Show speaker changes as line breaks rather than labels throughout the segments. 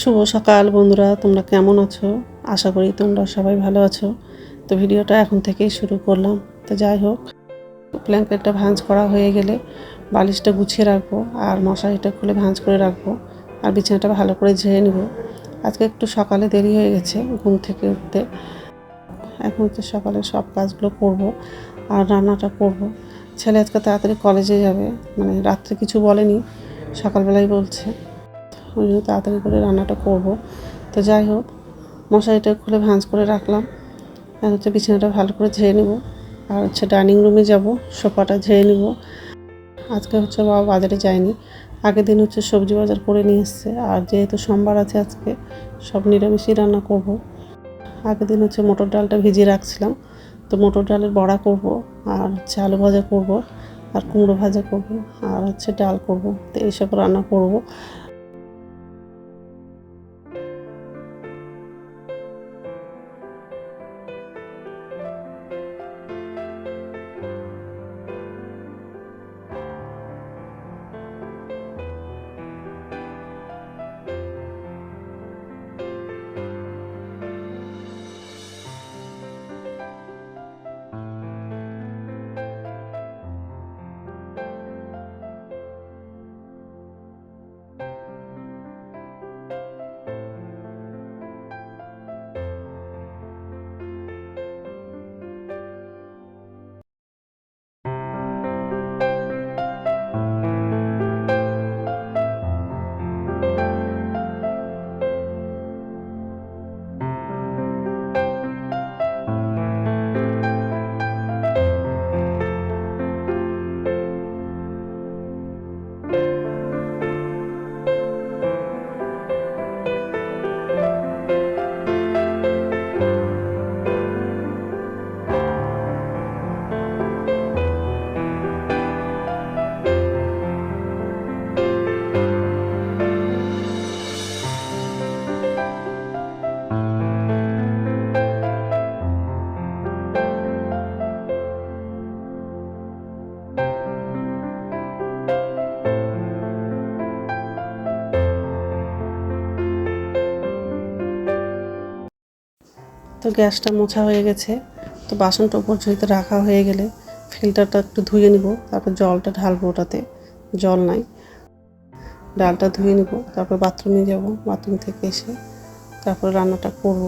শুভ সকাল বন্ধুরা, তোমরা কেমন আছো? আশা করি তোমরা সবাই ভালো আছো। তো ভিডিওটা এখন থেকেই শুরু করলাম। তো যাই হোক, ব্ল্যাঙ্কেটটা ভাঁজ করা হয়ে গেলে বালিশটা গুছিয়ে রাখব আর মশারিটা খুলে ভাঁজ করে রাখব আর বিছানাটা ভালো করে ঝেড়ে নেব। আজকে একটু সকালে দেরি হয়ে গেছে ঘুম থেকে উঠতে। এখন তো সকালে সব কাজগুলো করব আর রান্নাটা করব। ছেলে আজকে তাড়াতাড়ি কলেজে যাবে মানে রাত্রে কিছু বলেনি, সকালবেলাই বলছে। ওই জন্য তাড়াতাড়ি করে রান্নাটা করব। তো যাই হোক, মশারিটা খুলে ভাঁজ করে রাখলাম। আর হচ্ছে বিছানাটা ভালো করে ঝেড়ে নেব। আর হচ্ছে ডাইনিং রুমে যাব, সোফাটা ঝেড়ে নেব। আজকে হচ্ছে বাবা বাজারে যায়নি। আগের দিন হচ্ছে সবজি বাজার করে নিয়ে এসছে। আর যেহেতু সোমবার আছে আজকে, সব নিরামিষই রান্না করব। আগের দিন হচ্ছে মটর ডালটা ভিজিয়ে রাখছিলাম। তো মটর ডালের বড়া করব, আর হচ্ছে আলু ভাজা করব, আর কুমড়ো ভাজা করব, আর হচ্ছে ডাল করব। তো এইসব রান্না করব। তো গ্যাসটা মোছা হয়ে গেছে। তো বাসনটা উপর ঝুঁইতে রাখা হয়ে গেলে ফিল্টারটা একটু ধুয়ে নিব, তারপর জলটা ঢালবো ওটাতে। জল নাই। ডালটা ধুয়ে নিব, তারপর বাথরুমে যাব, বাথরুম থেকে এসে তারপর রান্নাটা করব।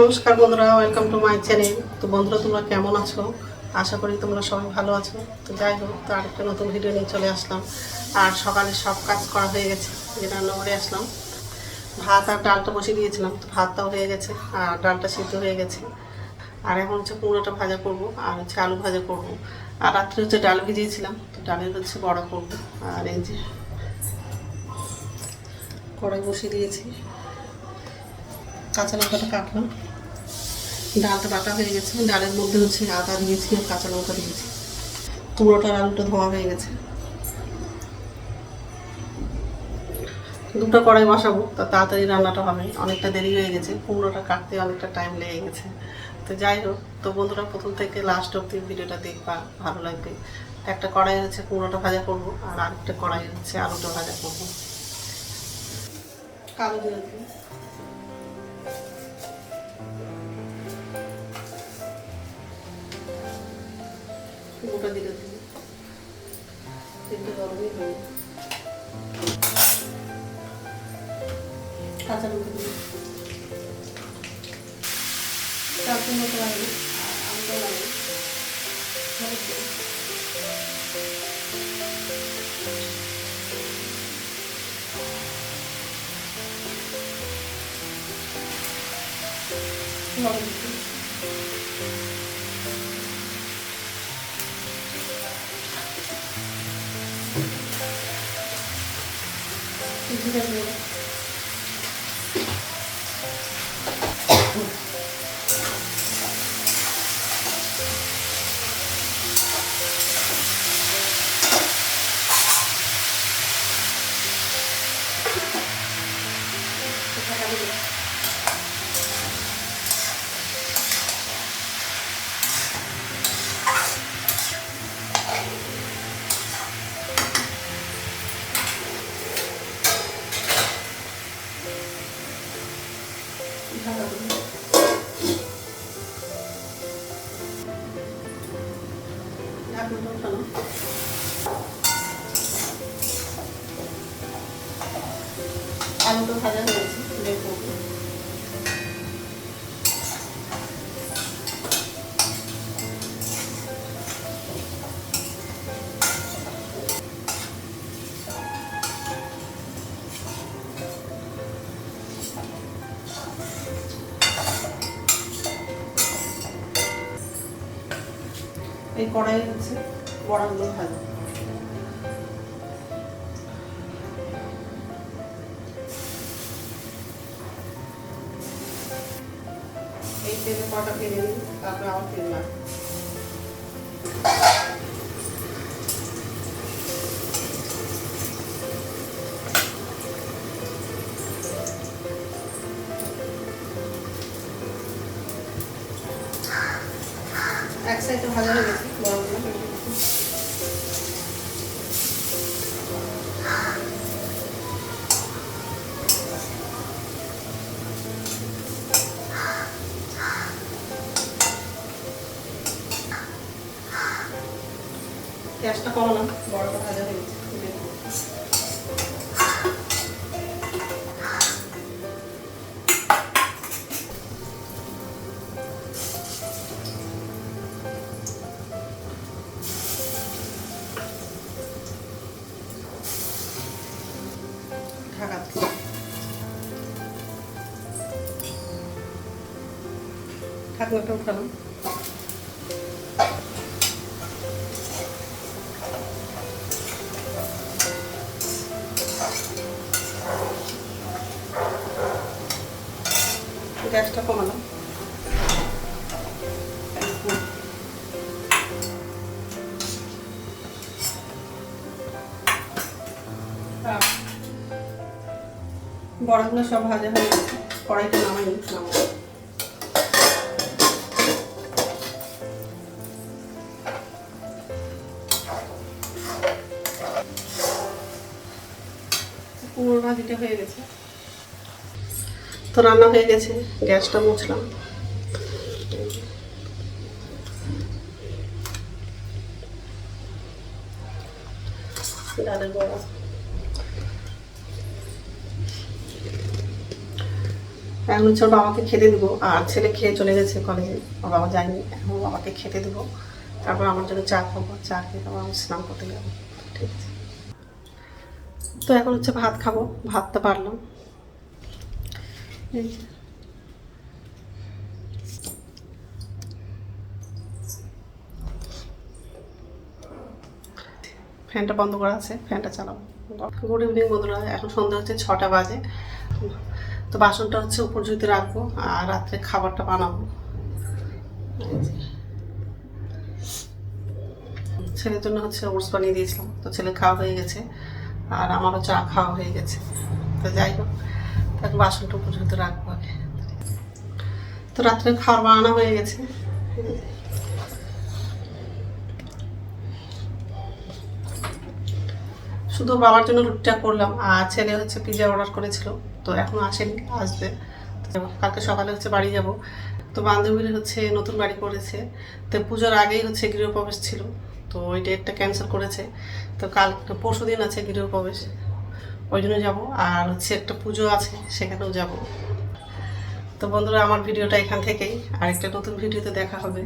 নমস্কার বন্ধুরা ওয়েলকাম টু মাই চ্যানেল তো বন্ধুরা, তোমরা কেমন আছো? আশা করি তোমরা সবাই ভালো আছো। তো যাই হোক, তো আরেকটা নতুন ভিডিও নিয়ে চলে আসলাম। আর সকালে সব কাজ করা হয়ে গেছে যে রান্না করে আসলাম। ভাত আর ডালটা বসিয়ে দিয়েছিলাম, তো ভাতটাও হয়ে গেছে, আর ডালটা সিদ্ধ হয়ে গেছে। আর এখন হচ্ছে কুমড়োটা ভাজা করব, আর হচ্ছে আলু ভাজা করব। আর রাত্রে হচ্ছে ডাল ভিজিয়েছিলাম, তো ডালের হচ্ছে বড়া করব। আর এই যে কড়াই বসিয়ে দিয়েছি। কাঁচা লঙ্কাটা কাটলাম। ডালটা বাটা হয়ে গেছে, ডালের মধ্যে হচ্ছে আদা দিয়েছি আর কাঁচা লঙ্কা দিয়েছি। কুমড়োটার আলুটা ধোয়া হয়ে গেছে। দুটো কড়াই বসাবো, তা তাড়াতাড়ি রান্নাটা হবে। অনেকটা দেরি হয়ে গেছে, কুমড়োটা কাটতে অনেকটা টাইম লেগে গেছে। তো যাই হোক, তো বন্ধুরা প্রথম থেকে লাস্ট অব্দি ভিডিওটা দেখবা, ভালো লাগবে। একটা কড়াই হচ্ছে কুমড়োটা ভাজা করব, আর আরেকটা কড়াই হচ্ছে আলুটা ভাজা করব। কালো জিরে গোটা দিলে দিই তেলটা গরমই হয়। কাঁচা লঙ্কা দিই চারটে মতো লাগে। আমটা লাগে। লবণ দিই। 주셔서 ঢাকনাটা উঠানো। আলুটা ভাজা হয়েছে এই কড়াই হচ্ছে বড়াগুলো ভাজা এই তেলে কটা ভেজে নিই তারপরে আবার তেল লাগবে। এক সাইডে ভাজা হয়ে গেছে বড়গুলো গ্যাসটা কমালাম বড়টা ভাজা হয়ে গেছে ঢাকনাটা উঠালাম গ্যাসটা কমালাম। বড়াগুলো সব ভাজা হয়ে কড়াইটা নামাইনি নামাবো হয়ে গেছে। তো রান্না হয়ে গেছে, গ্যাসটা মুছলাম। এখন হচ্ছে ওর বাবাকে খেতে দেবো, আর ছেলে খেয়ে চলে গেছে কলেজে। ওর বাবা যায়নি, এখন বাবাকে খেতে দেবো। তারপর আমার জন্য চা খাব, চা খেয়ে আমি স্নান করতে যাব। ঠিক আছে। তো এখন হচ্ছে ভাত খাব। ভাতটা পারলাম। ফ্যানটা বন্ধ করা আছে, ফ্যানটা চালাবো গুড ইভিনিং বন্ধুরা, এখন সন্ধ্যা হচ্ছে ছটা বাজে। তো বাসনটা হচ্ছে উপর জুতে রাখব আর রাত্রে খাবারটা বানাবো। ছেলের জন্য হচ্ছে ওটস বানিয়ে দিয়েছিলাম, তো ছেলে খাওয়া হয়ে গেছে। আর আমারও চা খাওয়া হয়ে গেছে। তো যাই হোক, তাকে বাসনটা জুতে রাখব আগে। তো রাত্রে খাবার বানানো হয়ে গেছে। শুধু বাবার জন্য রুটিটা করলাম, আর ছেলে হচ্ছে পিজা অর্ডার করেছিল, তো এখনও আসেনি, আসবে। কালকে সকালে হচ্ছে বাড়ি যাব। তো বান্ধবীর হচ্ছে নতুন বাড়ি করেছে। তো পুজোর আগেই হচ্ছে গৃহপ্রবেশ ছিল, তো ওই ডেটটা ক্যান্সেল করেছে। তো কাল পরশু দিন আছে গৃহপ্রবেশ ওই জন্য যাব। আর হচ্ছে একটা পুজো আছে, সেখানেও যাব। তো বন্ধুরা, আমার ভিডিওটা এখান থেকেই। আরেকটা নতুন ভিডিওতে দেখা হবে।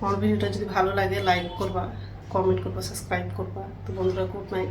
আমার ভিডিওটা যদি ভালো লাগে লাইক করবা কমেন্ট করবা সাবস্ক্রাইব করবা। তো বন্ধুরা গুড নাইট